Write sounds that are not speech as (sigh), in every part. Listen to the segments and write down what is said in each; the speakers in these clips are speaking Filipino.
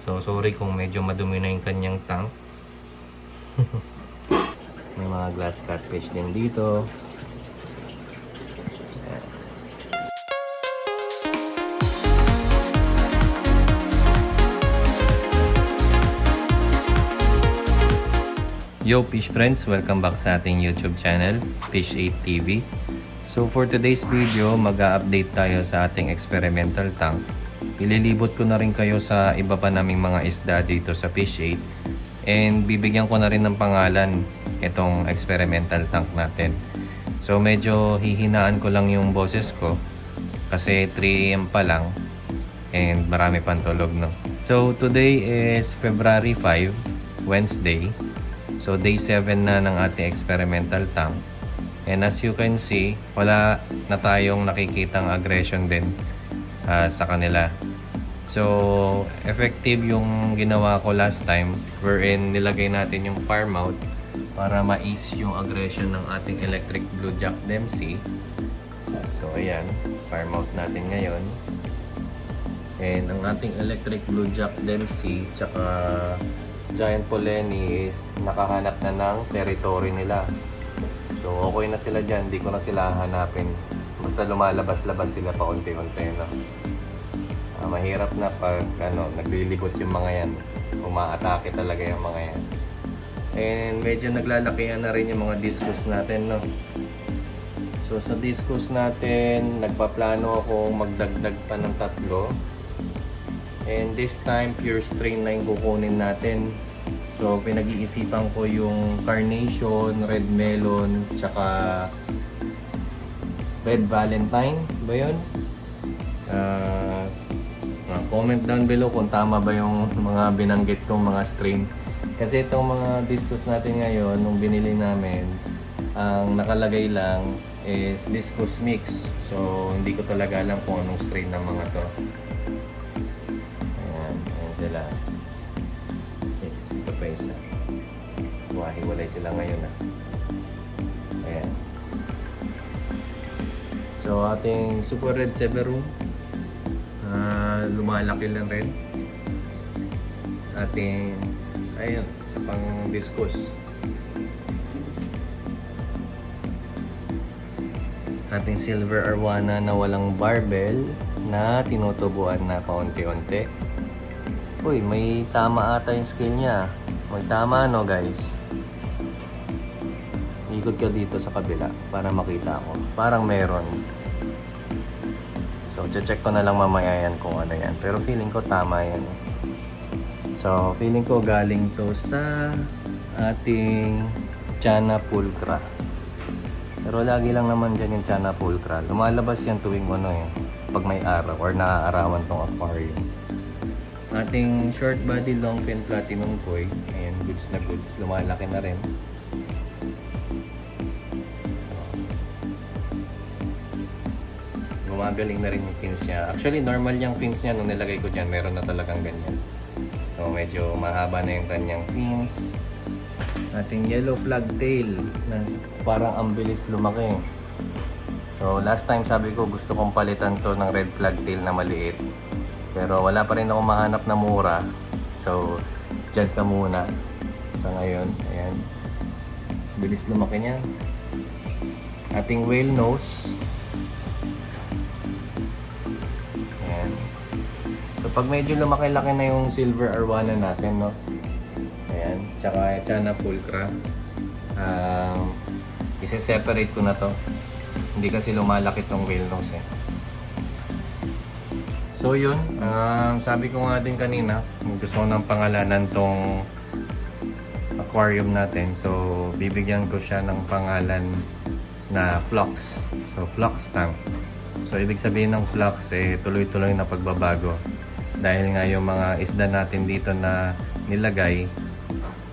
So, sorry kung medyo madumi na yung kanyang tank. (laughs) May mga glass catfish din dito. Yo fish friends, welcome back sa ating YouTube channel, Fish8 TV. So for today's video, mag-update tayo sa ating experimental tank. Ililibot ko na rin kayo sa iba pa naming mga isda dito sa Fish8 and bibigyan ko na rin ng pangalan itong experimental tank natin. So medyo hihinaan ko lang yung boses ko kasi 3am pa lang and marami pang tulog no. So today is February 5, Wednesday. So day 7 na ng ating experimental tank. And as you can see, wala na tayong nakikitang aggression din ah, sa kanila. So, effective yung ginawa ko last time wherein nilagay natin yung fire mount para ma-ease yung aggression ng ating electric blue jack Dempsey. So, ayan. Fire mount natin ngayon. And ang ating electric blue jack Dempsey tsaka giant poleni is nakahanap na ng territory nila. So, okay na sila dyan. Hindi ko na sila hanapin. Basta lumalabas-labas sila pa unti-unti. No? Ah, mahirap na pag ano, naglilibot yung mga yan. Umaatake talaga yung mga yan. And medyo naglalakihan na rin yung mga discus natin. No? So, sa discus natin, nagpaplano akong magdagdag pa ng tatlo. And this time, pure strain na yung kukunin natin. So, pinag-iisipan ko yung carnation, red melon, tsaka red valentine. Ba yun? Ah, ah, comment down below kung tama ba yung mga binanggit kong mga strain. Kasi itong mga discus natin ngayon, nung binili namin, ang nakalagay lang is discus mix. So, hindi ko talaga alam kung anong strain ng mga to. Ayan, ayan sila. Okay, ito pa isa. Wahiwalay sila ngayon ah. Ayan. So ating Super Red Severum lumalaki lang rin. Ating ayun, sa pang discus. Ating Silver Arwana na walang barbell na tinutubuan na paunti-unti. Uy, may tama ata yung scale niya. May tama no guys. Ikot ka dito sa kabila para makita ko. Parang meron. So, check ko na lang mamaya yan kung ano yan. Pero feeling ko tama yan. So, feeling ko galing to sa ating Chana Pulcra. Pero lagi lang naman dyan yung Chana Pulcra. Lumalabas yan tuwing ano eh. Pag may araw or naaarawan tong aquarium. Ating short body long fin platinum koi. Ayan, goods na goods. Lumalaki na rin. Gumagaling na rin yung pins niya. Actually, normal yung pins niya. Nung nilagay ko dyan, meron na talagang ganyan. So, medyo mahaba na yung kanyang pins. Ating yellow flag tail na parang ang bilis lumaki. So, last time sabi ko gusto kong palitan to ng red flag tail na maliit. Pero wala pa rin ako mahanap na mura. So, dyan ka muna. Sa ngayon, ayan. Bilis lumaki niya. Ating whale nose. So, pag medyo lumaki-laki na yung silver arwana natin, no? Ayan. Tsaka Chana Pulcra. Um, isi-separate ko na to. Hindi kasi lumalaki tong whale nose eh. So yun, um, sabi ko nga din kanina, gusto ko ng pangalanan tong aquarium natin. So bibigyan ko siya ng pangalan na Flux. So Flux tank. So ibig sabihin ng Flux eh tuloy-tuloy na pagbabago. Dahil nga yung mga isda natin dito na nilagay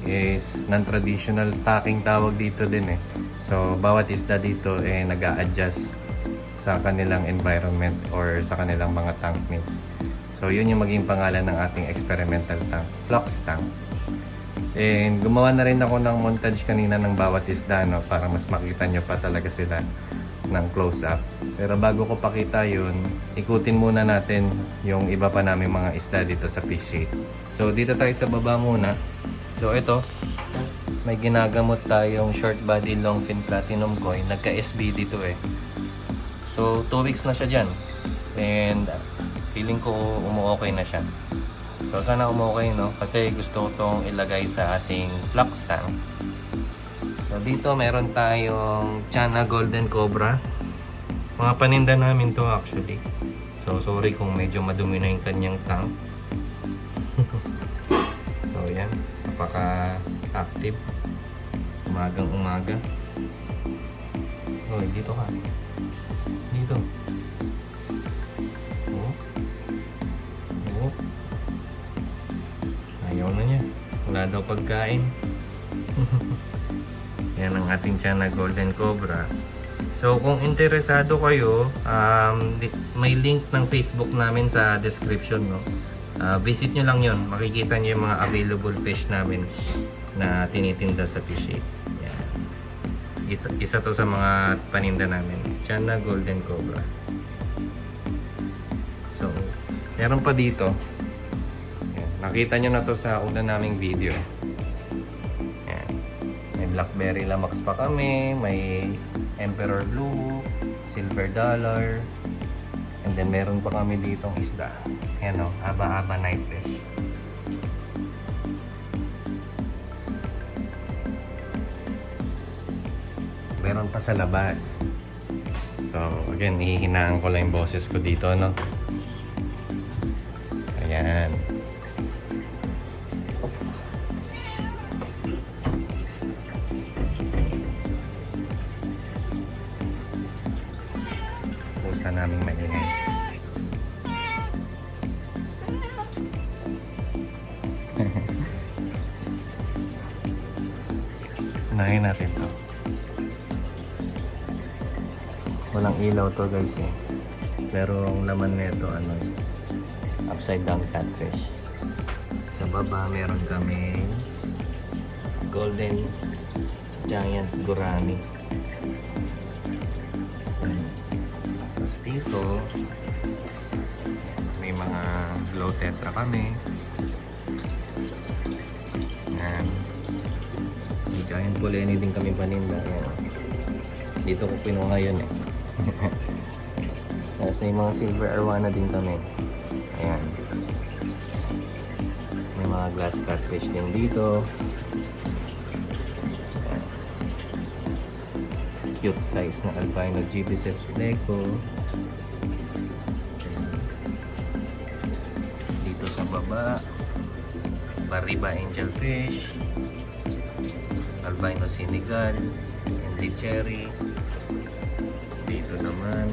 is non-traditional stocking tawag dito din eh. So bawat isda dito eh nag adjust sa kanilang environment or sa kanilang mga tank mates. So yun yung maging pangalan ng ating experimental tank, Flux tank. And gumawa na rin ako ng montage kanina ng bawat isda no, para mas makita nyo pa talaga sila ng close-up. Pero bago ko pakita yun, ikutin muna natin yung iba pa namin mga isda dito sa fish shade. So, dito tayo sa baba muna. So, ito, may ginagamot tayong short body long fin platinum coin. Nagka-SB dito eh. So, 2 weeks na siya dyan. And, feeling ko umu-okay na siya. So, sana umu-okay, no? Kasi gusto ko itong ilagay sa ating flux tank. So, dito meron tayong Chana Golden Cobra. Mga paninda namin to actually. So, sorry kung medyo madumi na yung kanyang tank. (laughs) so, yan. Napaka-active. Umagang umaga. Oh, dito ka. Dito. Oh. Oh. Ayaw na niya. Wala daw pagkain. Yan ang ating tiyan Golden Cobra. So kung interesado kayo, um, may link ng Facebook namin sa description. No? Ah, visit nyo lang yon Makikita nyo yung mga available fish namin na tinitinda sa fish Aid. Yan. Ito, isa to sa mga paninda namin. Tiyan Golden Cobra. So, meron pa dito. Yan. Nakita nyo na to sa una naming video. Blackberry Lamax pa kami, may Emperor Blue, Silver Dollar, and then meron pa kami ditong isda. Ayan o, haba-haba night fish. Meron pa sa labas. So, again, hihinaan ko lang yung boses ko dito, no? Ayan. Unahin natin to. Walang ilaw to guys eh. Pero ang laman nito ano upside down catfish. Sa baba meron kami golden giant gurami. Tapos dito may mga glow tetra kami. May giant buleni din kami paninda. Yan. Dito ko pinuha yun eh. (laughs) Tapos may mga silver arwana din kami. Ayan. May mga glass catfish din dito. Ayan. Cute size na albino gibiceps pleco. Ayan. Dito sa baba, Bariba angelfish, albino sinigal, and cherry. Dito naman,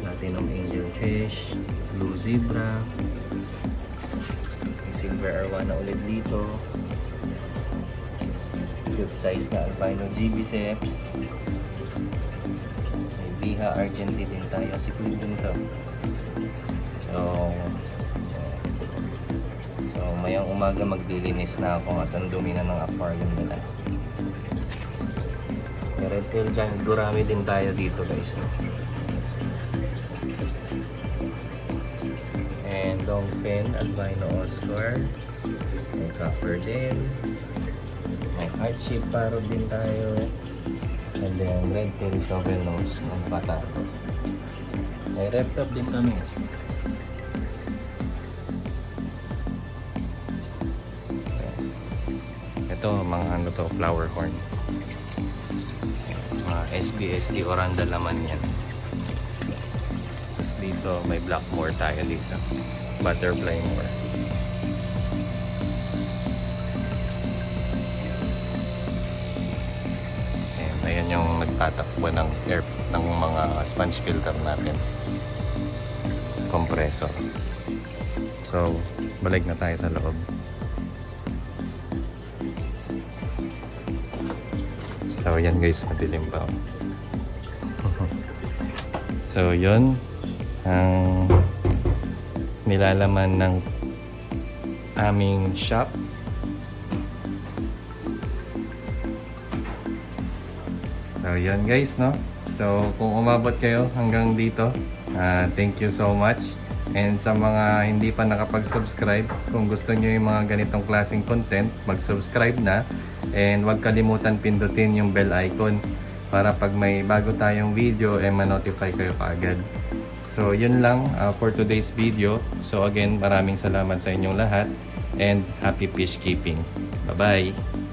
platinum angelfish, blue zebra, silver arwana ulit dito, cute size na albino gibiceps, may Viha argenti din tayo, si din to. So, so mayang umaga maglilinis na ako at ang dumi na ng aquarium nila. May red tail giant gurami din tayo dito guys. No? And longfin, albino oscar, may copper din, may heart shape parrot din tayo, and then red tail shovel nose ng patato. May ref top din kami. Ito, mga ano to, flower horn. Mga SBSD Oranda laman yan. Tapos dito, may blackmore tayo dito. Butterfly more. Ayan, ayan yung nagtatakbo ng air ng mga sponge filter natin. Compressor. So, balik na tayo sa loob. So, yan guys, madilim pa. oh. so, yun. Ang nilalaman ng aming shop. So, yun guys, no? So, kung umabot kayo hanggang dito, ah, thank you so much. And sa mga hindi pa nakapag-subscribe, kung gusto nyo yung mga ganitong klaseng content, mag-subscribe na. And huwag kalimutan pindutin yung bell icon para pag may bago tayong video, eh ma-notify kayo kaagad. So, yun lang uh, for today's video. So, again, maraming salamat sa inyong lahat and happy fish keeping. Bye-bye!